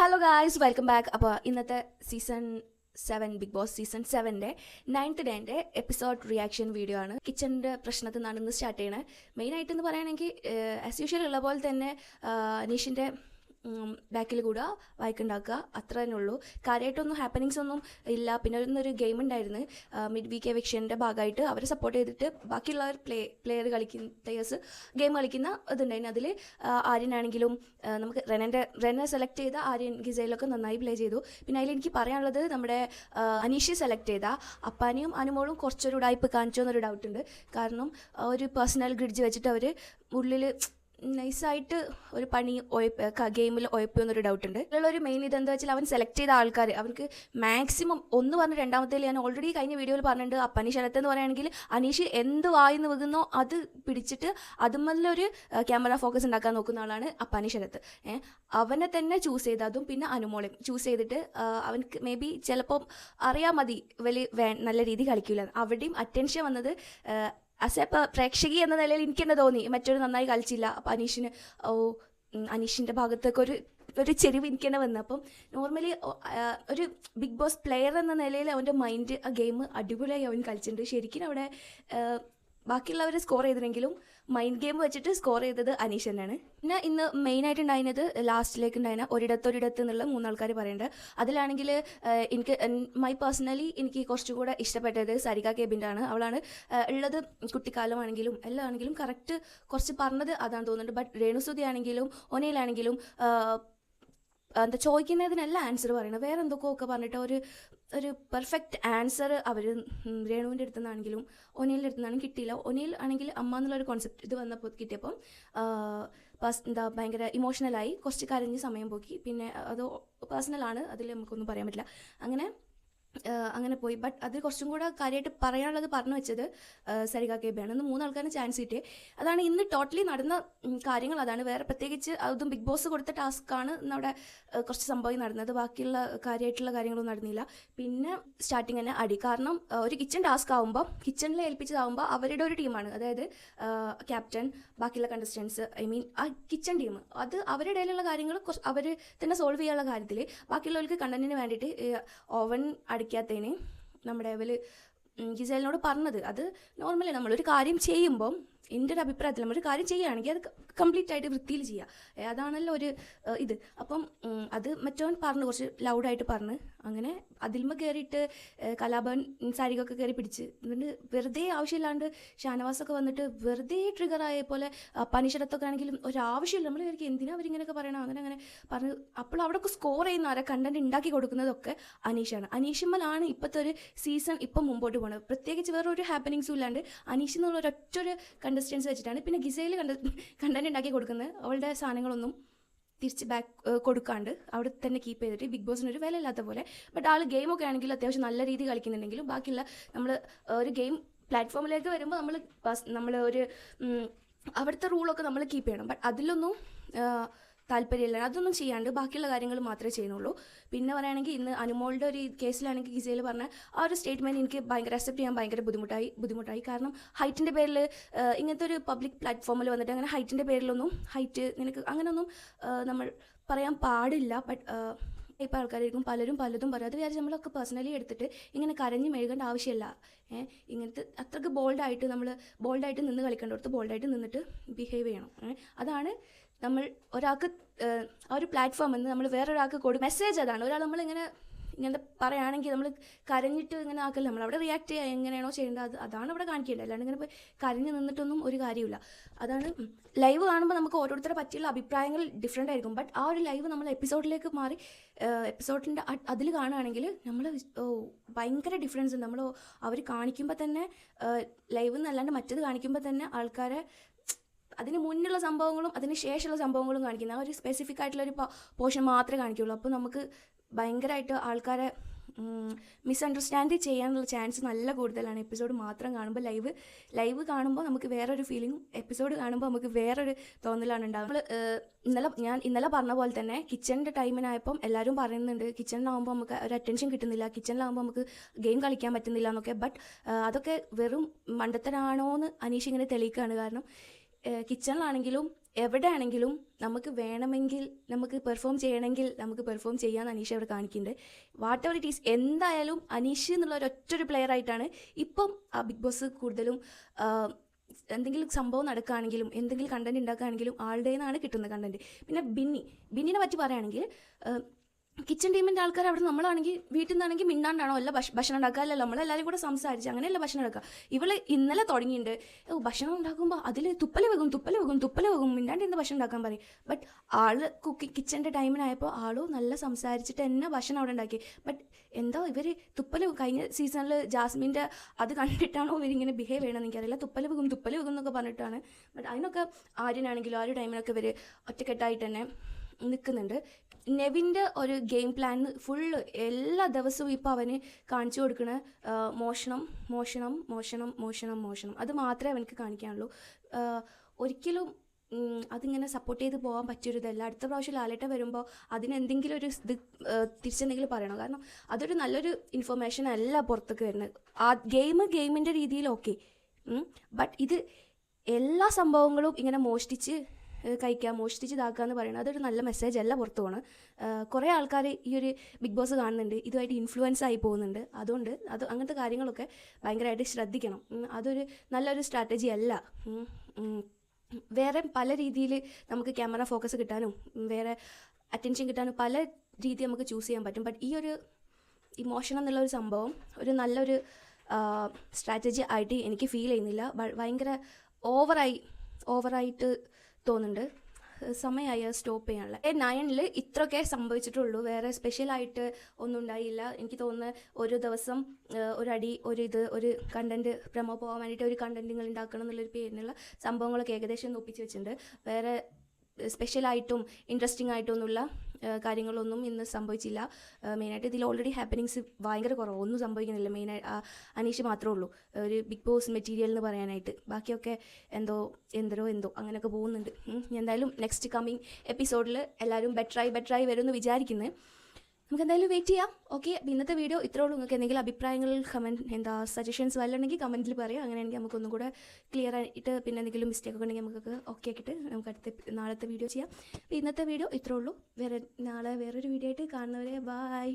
Hello guys welcome back അപ്പോൾ ഇന്നത്തെ season seven Bigg Boss season സെവന്റെ ninth ഡേന്റെ episode reaction video ആണ്. കിച്ചണിന്റെ പ്രശ്നത്തിൽ നിന്നാണ് ഇന്ന് സ്റ്റാർട്ട് ചെയ്യണത് മെയിനായിട്ട് എന്ന് പറയുകയാണെങ്കിൽ ആസ് യൂഷ്വൽ ഉള്ള പോലെ തന്നെ അനീഷിന്റെ ബാക്കിൽ കൂടെ വായിക്കുണ്ടാക്കുക. അത്ര തന്നെ ഉള്ളൂ. കാര്യമായിട്ടൊന്നും ഹാപ്പനിങ്സ് ഒന്നും ഇല്ല. പിന്നെ ഒരു ഗെയിം ഉണ്ടായിരുന്നു. മിഡ് വീക്ക് എവിക്ഷന്റെ ഭാഗമായിട്ട് അവരെ സപ്പോർട്ട് ചെയ്തിട്ട് ബാക്കിയുള്ളവർ പ്ലേ പ്ലെയർ കളിക്കുന്ന പ്ലെയേഴ്സ് ഗെയിം കളിക്കുന്ന ഇതുണ്ടായിരുന്നു. അതിൽ ആര്യനാണെങ്കിലും നമുക്ക് റെനന്റെ റെനെ സെലക്ട് ചെയ്ത ആര്യൻ ഗിസയിലൊക്കെ നന്നായി പ്ലേ ചെയ്തു. പിന്നെ അതിൽ എനിക്ക് പറയാനുള്ളത് നമ്മുടെ അനീഷി സെലക്ട് ചെയ്ത. അപ്പാനിയും അനുമോളും കുറച്ചൊരു ഉടായ്പ് കാണിച്ചോ എന്നൊരു ഡൗട്ട് ഉണ്ട്. കാരണം ഒരു പേഴ്സണൽ ഗ്രിഡ്ജ് വെച്ചിട്ട് അവർ ഉള്ളിൽ നൈസായിട്ട് ഒരു പണി ഗെയിമിൽ ഒയപ്പോ എന്നൊരു ഡൗട്ട് ഉണ്ട്. ഇതിലുള്ള ഒരു മെയിൻ ഇതെന്താ വെച്ചാൽ അവൻ സെലക്ട് ചെയ്ത ആൾക്കാർ അവർക്ക് മാക്സിമം ഒന്ന് പറഞ്ഞ രണ്ടാമത്തേൽ ഞാൻ ഓൾറെഡി കഴിഞ്ഞ വീഡിയോയിൽ പറഞ്ഞിട്ടുണ്ട് അപ്പനി ശരത്ത് എന്ന് പറയുകയാണെങ്കിൽ അനീഷ് എന്ത് വായിന്ന് വെക്കുന്നോ അത് പിടിച്ചിട്ട് അതുമല്ലൊരു ക്യാമറ ഫോക്കസ് ഉണ്ടാക്കാൻ നോക്കുന്ന ആളാണ് അപ്പനി ശരത്ത്. അവനെ തന്നെ ചൂസ് ചെയ്ത് അതും പിന്നെ അനുമോളയും ചൂസ് ചെയ്തിട്ട് അവൻക്ക് മേ ബി ചിലപ്പം അറിയാൻ മതി വലിയ നല്ല രീതി കളിക്കില്ല അവിടെയും അറ്റൻഷൻ വന്നത് ആസ് പ്രേക്ഷകി എന്ന നിലയിൽ എനിക്ക് തന്നെ. തോന്നി മറ്റൊരു നന്നായി കളിച്ചില്ല. അപ്പം അനീഷിന് ഓ അനീഷിന്റെ ഭാഗത്തൊക്കെ ഒരു ഒരു ചെരിവ് എനിക്ക് തന്നെ വന്നു. അപ്പം നോർമലി ഒരു ബിഗ് ബോസ് പ്ലെയർ എന്ന നിലയിൽ അവന്റെ മൈൻഡ് ആ ഗെയിം അടിപൊളിയായി അവൻ കളിച്ചിട്ടുണ്ട്. ശരിക്കും അവിടെ ബാക്കിയുള്ളവർ സ്കോർ ചെയ്തിരുന്നെങ്കിലും മൈൻഡ് ഗെയിം വെച്ചിട്ട് സ്കോർ ചെയ്തത് അനീഷ് തന്നെയാണ്. പിന്നെ ഇന്ന് മെയിനായിട്ട് ഉണ്ടായിരുന്നത് ലാസ്റ്റിലേക്ക് ഉണ്ടായിരുന്ന ഒരിടത്തൊരിടത്ത് എന്നുള്ള മൂന്നാൾക്കാർ പറയുന്നുണ്ട് അതിലാണെങ്കിൽ എനിക്ക് മൈ പേഴ്സണലി എനിക്ക് കുറച്ചുകൂടെ ഇഷ്ടപ്പെട്ടത് സരിക കേബിന്റെ ആണ്. അവളാണ് ഉള്ളത് കുട്ടിക്കാലമാണെങ്കിലും എല്ലാം ആണെങ്കിലും കറക്റ്റ് കുറച്ച് പറഞ്ഞത് അതാണ് തോന്നുന്നത് ബട്ട് രേണുസുതി ആണെങ്കിലും ഒനയിലാണെങ്കിലും എന്താ ചോദിക്കുന്നതിനെല്ലാം ആൻസർ പറയണം വേറെ എന്തൊക്കെയോ ഒക്കെ പറഞ്ഞിട്ട് ഒരു ഒരു പെർഫെക്റ്റ് ആൻസർ അവർ രേണുവിന്റെ അടുത്തു നിന്നാണെങ്കിലും ഒനിലിന്റെ അടുത്തു കിട്ടിയില്ല. ഒനിൽ ആണെങ്കിൽ അമ്മ എന്നുള്ളൊരു കോൺസെപ്റ്റ് ഇത് വന്നപ്പോൾ കിട്ടിയപ്പം എന്താ ഭയങ്കര ഇമോഷണലായി കുറച്ച് കരഞ്ഞ് സമയം പോക്കി. പിന്നെ അത് പേഴ്സണലാണ് അതിൽ നമുക്കൊന്നും പറയാൻ പറ്റില്ല. അങ്ങനെ അങ്ങനെ പോയി. ബട്ട് അത് കുറച്ചും കൂടെ കാര്യമായിട്ട് പറയാനുള്ളത് പറഞ്ഞു വെച്ചത് സരിക കേബിയാണ്. ഇന്ന് മൂന്നാൾക്കാരും ചാൻസ് കിട്ടിയേ. അതാണ് ഇന്ന് ടോട്ടലി നടന്ന കാര്യങ്ങൾ അതാണ്. വേറെ പ്രത്യേകിച്ച് അതും ബിഗ് ബോസ് കൊടുത്ത ടാസ്ക്കാണ് ഇന്ന് അവിടെ കുറച്ച് സംഭവം നടന്നത്. ബാക്കിയുള്ള കാര്യമായിട്ടുള്ള കാര്യങ്ങളൊന്നും നടന്നില്ല. പിന്നെ സ്റ്റാർട്ടിങ് തന്നെ അടി. കാരണം ഒരു കിച്ചൺ ടാസ്ക് ആകുമ്പോൾ കിച്ചണിൽ ഏൽപ്പിച്ചതാകുമ്പോൾ അവരുടെ ഒരു ടീമാണ് അതായത് ക്യാപ്റ്റൻ ബാക്കിയുള്ള കണ്ടസ്റ്റൻസ് ഐ മീൻ ആ കിച്ചൺ ടീം അത് അവരുടെ ഇടയിലുള്ള കാര്യങ്ങൾ അവർ തന്നെ സോൾവ് ചെയ്യാനുള്ള കാര്യത്തിൽ ബാക്കിയുള്ളവർക്ക് കണ്ടന്റിന് വേണ്ടിയിട്ട് ഓവൻ അടിക്കാത്തതിന് നമ്മുടെ ഇവർ ഗിസേലിനോട് പറഞ്ഞത്. അത് നോർമലി നമ്മളൊരു കാര്യം ചെയ്യുമ്പം എന്റെ ഒരു അഭിപ്രായത്തിൽ നമ്മളൊരു കാര്യം ചെയ്യുകയാണെങ്കിൽ അത് കംപ്ലീറ്റ് ആയിട്ട് വൃത്തിയിൽ ചെയ്യുക. അതാണല്ലോ ഒരു ഇത്. അപ്പം അത് മറ്റവൻ പറഞ്ഞു കുറച്ച് ലൗഡായിട്ട് പറഞ്ഞ്. അങ്ങനെ അതിൽമ കയറിയിട്ട് കലാഭവൻ സാരികൊക്കെ കയറി പിടിച്ച്. എന്നിട്ട് വെറുതെ ആവശ്യമില്ലാണ്ട് ഷാനവാസൊക്കെ വന്നിട്ട് വെറുതെ ട്രിഗർ ആയ പോലെ പനിഷടത്തൊക്കെ ആണെങ്കിലും ഒരാവശ്യമില്ല. നമ്മൾ കയറി എന്തിനാ അവരിങ്ങനെയൊക്കെ പറയണം അങ്ങനെ അങ്ങനെ പറഞ്ഞ് അപ്പോൾ അവിടെയൊക്കെ സ്കോർ ചെയ്യുന്ന ആരെ? കണ്ടന്റ് ഉണ്ടാക്കി കൊടുക്കുന്നതൊക്കെ അനീഷാണ്. അനീഷിമ്മലാണ് ഇപ്പോഴത്തെ ഒരു സീസൺ ഇപ്പം മുമ്പോട്ട് പോകുന്നത് പ്രത്യേകിച്ച് വേറെ ഒരു ഹാപ്പനിങ്സും ഇല്ലാണ്ട് അനീഷ് എന്നുള്ള ഒരൊറ്റ ഒരു കണ്ടസ്റ്റൻസ് വെച്ചിട്ടാണ്. പിന്നെ ഗിസയിൽ കണ്ട കണ്ടന്റ് ഉണ്ടാക്കി കൊടുക്കുന്നത്. അവളുടെ സാധനങ്ങളൊന്നും തിരിച്ച് ബാക്ക് കൊടുക്കാണ്ട് അവിടെ തന്നെ കീപ്പ് ചെയ്തിട്ട് ബിഗ് ബോസിന് ഒരു വില ഇല്ലാത്ത പോലെ ബട്ട് ആൾ ഗെയിമൊക്കെ ആണെങ്കിൽ അത്യാവശ്യം നല്ല രീതിയിൽ കളിക്കുന്നുണ്ടെങ്കിലും ബാക്കിയുള്ള നമ്മൾ ഒരു ഗെയിം പ്ലാറ്റ്ഫോമിലേക്ക് വരുമ്പോൾ നമ്മൾ നമ്മൾ ഒരു അവിടുത്തെ റൂളൊക്കെ നമ്മൾ കീപ്പ് ചെയ്യണം. ബട്ട് അതിലൊന്നും താല്പര്യമില്ല. അതൊന്നും ചെയ്യാണ്ട് ബാക്കിയുള്ള കാര്യങ്ങൾ മാത്രമേ ചെയ്യുന്നുള്ളൂ. പിന്നെ പറയുകയാണെങ്കിൽ ഇന്ന് അനുമോളുടെ ഒരു കേസിലാണെങ്കിൽ ഗിസയിൽ പറഞ്ഞ ആ ഒരു സ്റ്റേറ്റ്മെന്റ് എനിക്ക് ഭയങ്കര അക്സെപ്റ്റ് ചെയ്യാൻ ഭയങ്കര ബുദ്ധിമുട്ടായി ബുദ്ധിമുട്ടായി. കാരണം ഹൈറ്റിന്റെ പേരിൽ ഇങ്ങനത്തെ ഒരു പബ്ലിക് പ്ലാറ്റ്ഫോമിൽ വന്നിട്ട് അങ്ങനെ ഹൈറ്റിന്റെ പേരിലൊന്നും ഹൈറ്റ് നിനക്ക് അങ്ങനെയൊന്നും നമ്മൾ പറയാൻ പാടില്ല. ബട്ട് ഇപ്പോൾ ആൾക്കാരായിരിക്കും പലരും പലതും പറയും. അത് വിചാരിച്ച് നമ്മളൊക്കെ പേഴ്സണലി എടുത്തിട്ട് ഇങ്ങനെ കരഞ്ഞ് മെഴുകേണ്ട ആവശ്യമില്ല. ഏഹ് ഇങ്ങനത്തെ അത്രയ്ക്ക് ബോൾഡായിട്ട് നമ്മൾ ബോൾഡായിട്ട് നിന്ന് കളിക്കേണ്ടടുത്ത് ബോൾഡായിട്ട് നിന്നിട്ട് ബിഹേവ് ചെയ്യണം. അതാണ് നമ്മൾ ഒരാൾക്ക് ആ ഒരു പ്ലാറ്റ്ഫോം എന്ന് നമ്മൾ വേറൊരാൾക്ക് കൊടുക്കും മെസ്സേജ് അതാണ്. ഒരാൾ നമ്മളിങ്ങനെ ഇങ്ങനെ പറയുകയാണെങ്കിൽ നമ്മൾ കരഞ്ഞിട്ട് ഇങ്ങനെ ആക്കല്ല നമ്മൾ അവിടെ റിയാക്ട് ചെയ്യുക എങ്ങനെയാണോ ചെയ്യേണ്ടത് അത് അതാണ് അവിടെ കാണിക്കില്ല അല്ലാണ്ട് ഇങ്ങനെ പോയി കരഞ്ഞ് നിന്നിട്ടൊന്നും ഒരു കാര്യമില്ല അതാണ് ലൈവ് കാണുമ്പോൾ നമുക്ക് ഓരോരുത്തരെ പറ്റിയുള്ള അഭിപ്രായങ്ങൾ ഡിഫറെന്റ് ആയിരിക്കും. ബട്ട് ആ ഒരു ലൈവ് നമ്മൾ എപ്പിസോഡിലേക്ക് മാറി എപ്പിസോഡിന്റെ അതിൽ കാണുകയാണെങ്കിൽ നമ്മൾ ഭയങ്കര ഡിഫറൻസ് ഉണ്ട്. നമ്മൾ അവർ കാണിക്കുമ്പോൾ തന്നെ ലൈവ് എന്നല്ലാണ്ട് മറ്റത് കാണിക്കുമ്പോൾ തന്നെ ആൾക്കാരെ അതിന് മുന്നുള്ള സംഭവങ്ങളും അതിന് ശേഷമുള്ള സംഭവങ്ങളും കാണിക്കുന്ന ആ ഒരു സ്പെസിഫിക് ആയിട്ടുള്ള ഒരു പോർഷൻ മാത്രമേ കാണിക്കുള്ളൂ. അപ്പോൾ നമുക്ക് ഭയങ്കരമായിട്ട് ആൾക്കാരെ മിസ്അണ്ടർസ്റ്റാൻഡ് ചെയ്യാനുള്ള ചാൻസ് നല്ല കൂടുതലാണ്. എപ്പിസോഡ് മാത്രം കാണുമ്പോൾ ലൈവ് ലൈവ് കാണുമ്പോൾ നമുക്ക് വേറൊരു ഫീലിംഗ് എപ്പിസോഡ് കാണുമ്പോൾ നമുക്ക് വേറൊരു തോന്നലാണ് ഉണ്ടാവുക. ഇന്നലെ ഞാൻ ഇന്നലെ പറഞ്ഞ പോലെ തന്നെ കിച്ചണിന്റെ ടൈമിനായപ്പം എല്ലാവരും പറയുന്നുണ്ട് കിച്ചണിലാകുമ്പോൾ നമുക്ക് ഒരു അറ്റൻഷൻ കിട്ടുന്നില്ല കിച്ചണിലാകുമ്പോൾ നമുക്ക് ഗെയിം കളിക്കാൻ പറ്റുന്നില്ല എന്നൊക്കെ. ബട്ട് അതൊക്കെ വെറും മണ്ടത്തരാണോ എന്ന് അനീഷ് ഇങ്ങനെ തെളിയിക്കുകയാണ്. കാരണം കിച്ചണിലാണെങ്കിലും എവിടെയാണെങ്കിലും നമുക്ക് വേണമെങ്കിൽ നമുക്ക് പെർഫോം ചെയ്യണമെങ്കിൽ നമുക്ക് പെർഫോം ചെയ്യാമെന്ന് അനീഷ അവിടെ കാണിക്കുന്നുണ്ട് വാട്ട് എവർ ഇറ്റ് ഈസ് എന്തായാലും അനീഷ് എന്നുള്ള ഒരു ഒരൊറ്റൊരു പ്ലെയർ ആയിട്ടാണ് ഇപ്പം ബിഗ് ബോസ് കൂടുതലും എന്തെങ്കിലും സംഭവം നടക്കുകയാണെങ്കിലും എന്തെങ്കിലും കണ്ടന്റ് ഉണ്ടാക്കുകയാണെങ്കിലും ആളുടെ നിന്നാണ് കിട്ടുന്ന കണ്ടന്റ് പിന്നെ ബിന്നി ബിന്നിനെ പറ്റി പറയുകയാണെങ്കിൽ കിച്ചൺ ടീമിന്റെ ആൾക്കാർ അവിടെ നമ്മളാണെങ്കിൽ വീട്ടിൽ നിന്നാണെങ്കിൽ മിണ്ടാണ്ടാണോ? അല്ല ഭക്ഷ ഭക്ഷണം ഉണ്ടാക്കുക അല്ലല്ലോ നമ്മളെല്ലാവരും കൂടെ സംസാരിച്ച് അങ്ങനെയല്ല ഭക്ഷണം ഉണ്ടാക്കുക ഇവൾ ഇന്നലെ തുടങ്ങിയിട്ടുണ്ട് ഭക്ഷണം ഉണ്ടാക്കുമ്പോൾ അതിൽ തുപ്പൽ വെക്കും തുപ്പൽ വെക്കും തുപ്പൽ വെക്കും മിണ്ടാണ്ട് ഭക്ഷണം ഉണ്ടാക്കാൻ പറയും. ബട്ട് ആൾ കുക്കി കിച്ചന്റെ ടൈമിനായപ്പോൾ ആളോ നല്ല സംസാരിച്ചിട്ട് തന്നെ ഭക്ഷണം അവിടെ ഉണ്ടാക്കി. ബട്ട് എന്തോ ഇവർ തുപ്പൽ കഴിഞ്ഞ സീസണിൽ ജാസ്മിന്റെ അത് കണ്ടിട്ടാണോ ഇവരിങ്ങനെ ബിഹേവ് ചെയ്യണമെന്ന് എനിക്കറിയില്ല. തുപ്പൽ വെക്കും തുപ്പൽ വെക്കും എന്നൊക്കെ പറഞ്ഞിട്ടാണ്. ബട്ട് അതിനൊക്കെ ആര്യനാണെങ്കിലും ആ ഒരു ടൈമിനൊക്കെ ഇവർ ഒറ്റക്കെട്ടായിട്ട് തന്നെ നിൽക്കുന്നുണ്ട് നെവിന്റെ ഒരു ഗെയിം പ്ലാൻ ഫുള്ള് എല്ലാ ദിവസവും ഇപ്പോൾ അവന് കാണിച്ചു കൊടുക്കണ മോഷണം മോഷണം മോഷണം മോഷണം മോഷണം. അത് മാത്രമേ അവനക്ക് കാണിക്കാനുള്ളൂ. ഒരിക്കലും അതിങ്ങനെ സപ്പോർട്ട് ചെയ്ത് പോകാൻ പറ്റരുതല്ല അടുത്ത പ്രാവശ്യം ലാലേട്ട വരുമ്പോൾ അതിനെന്തെങ്കിലും ഒരു ഇത് തിരിച്ചെന്തെങ്കിലും പറയണം? കാരണം അതൊരു നല്ലൊരു ഇൻഫർമേഷൻ അല്ല പുറത്തേക്ക് വരുന്നത്. ആ ഗെയിം ഗെയിമിന്റെ രീതിയിൽ ഓക്കെ ബട്ട് ഇത് എല്ലാ സംഭവങ്ങളും ഇങ്ങനെ മോഷ്ടിച്ച് കഴിക്കുക മോഷ്ടിച്ച് ഇതാക്കുക എന്ന് പറയുന്നത് അതൊരു നല്ല മെസ്സേജ് അല്ല പുറത്തു പോകണം കുറേ ആൾക്കാർ ഈ ഒരു ബിഗ് ബോസ് കാണുന്നുണ്ട്. ഇതുമായിട്ട് ഇൻഫ്ലുവൻസ് ആയി പോകുന്നുണ്ട്. അതുകൊണ്ട് അത് അങ്ങനത്തെ കാര്യങ്ങളൊക്കെ ഭയങ്കരമായിട്ട് ശ്രദ്ധിക്കണം. അതൊരു നല്ലൊരു സ്ട്രാറ്റജി അല്ല. വേറെ പല രീതിയിൽ നമുക്ക് ക്യാമറ ഫോക്കസ് കിട്ടാനും വേറെ അറ്റൻഷൻ കിട്ടാനും പല രീതി നമുക്ക് ചൂസ് ചെയ്യാൻ പറ്റും. ബട്ട് ഈ ഒരു ഇമോഷൻ എന്നുള്ള ഒരു സംഭവം ഒരു നല്ലൊരു സ്ട്രാറ്റജി ആയിട്ട് എനിക്ക് ഫീൽ ചെയ്യുന്നില്ല. ഭയങ്കര ഓവറായി ഓവറായിട്ട് തോന്നുന്നുണ്ട്. സമയമായി സ്റ്റോപ്പ് ചെയ്യാനുള്ള. നയനിൽ ഇത്രയൊക്കെ സംഭവിച്ചിട്ടുള്ളൂ. വേറെ സ്പെഷ്യലായിട്ട് ഒന്നും ഉണ്ടായില്ല. എനിക്ക് തോന്നുന്നു ഒരു ദിവസം ഒരു ഒരടി ഒരു ഇത് ഒരു കണ്ടന്റ് പ്രമോ പോകാൻ വേണ്ടിയിട്ട് ഒരു കണ്ടന്റുകൾ ഉണ്ടാക്കണം എന്നുള്ളൊരു പേരിനുള്ള സംഭവങ്ങളൊക്കെ ഏകദേശം ഒപ്പിച്ച് വെച്ചിട്ടുണ്ട്. വേറെ സ്പെഷ്യലായിട്ടും ഇൻട്രസ്റ്റിംഗ് ആയിട്ടൊന്നുമുള്ള ഏഹ്, കാര്യങ്ങളൊന്നും ഇന്ന് സംഭവിച്ചില്ല. മെയിനായിട്ട് ഇതിൽ ഓൾറെഡി ഹാപ്പനിങ്സ് ഭയങ്കര കുറവ്. ഒന്നും സംഭവിക്കുന്നില്ല. മെയിനായി അനീഷ് മാത്രമേ ഉള്ളൂ. ഒരു ബിഗ് ബോസ് മെറ്റീരിയൽ എന്ന് പറയാനായിട്ട്. ബാക്കിയൊക്കെ എന്തോ എന്തരോ എന്തോ അങ്ങനെയൊക്കെ പോകുന്നുണ്ട്. എന്തായാലും നെക്സ്റ്റ് കമ്മിങ് എപ്പിസോഡിൽ എല്ലാവരും ബെറ്ററായി ബെറ്ററായി വരുമെന്ന് വിചാരിക്കുന്നത് നമുക്ക് എന്തായാലും വെയിറ്റ് ചെയ്യാം ഓക്കെ ഇന്നത്തെ വീഡിയോ ഇത്രേ ഉള്ളൂ. നിങ്ങൾക്ക് എന്തെങ്കിലും അഭിപ്രായങ്ങൾ കമന്റ് എന്താ സജഷൻസ് വല്ലതുണ്ടെങ്കിൽ കമന്റിൽ പറയാം. അങ്ങനെയാണെങ്കിൽ നമുക്കൊന്നും കൂടെ ക്ലിയർ ആയിട്ട് പിന്നെ എന്തെങ്കിലും മിസ്റ്റേക്ക് ഒക്കെ ഉണ്ടെങ്കിൽ നമുക്ക് ഓക്കെ ആക്കിയിട്ട് നമുക്ക് അടുത്ത നാളത്തെ വീഡിയോ ചെയ്യാം. അപ്പോൾ ഇന്നത്തെ വീഡിയോ ഇത്രേ ഉള്ളൂ. വേറെ നാളെ വേറൊരു വീഡിയോ ആയിട്ട് കാണുന്നവരെ ബായ്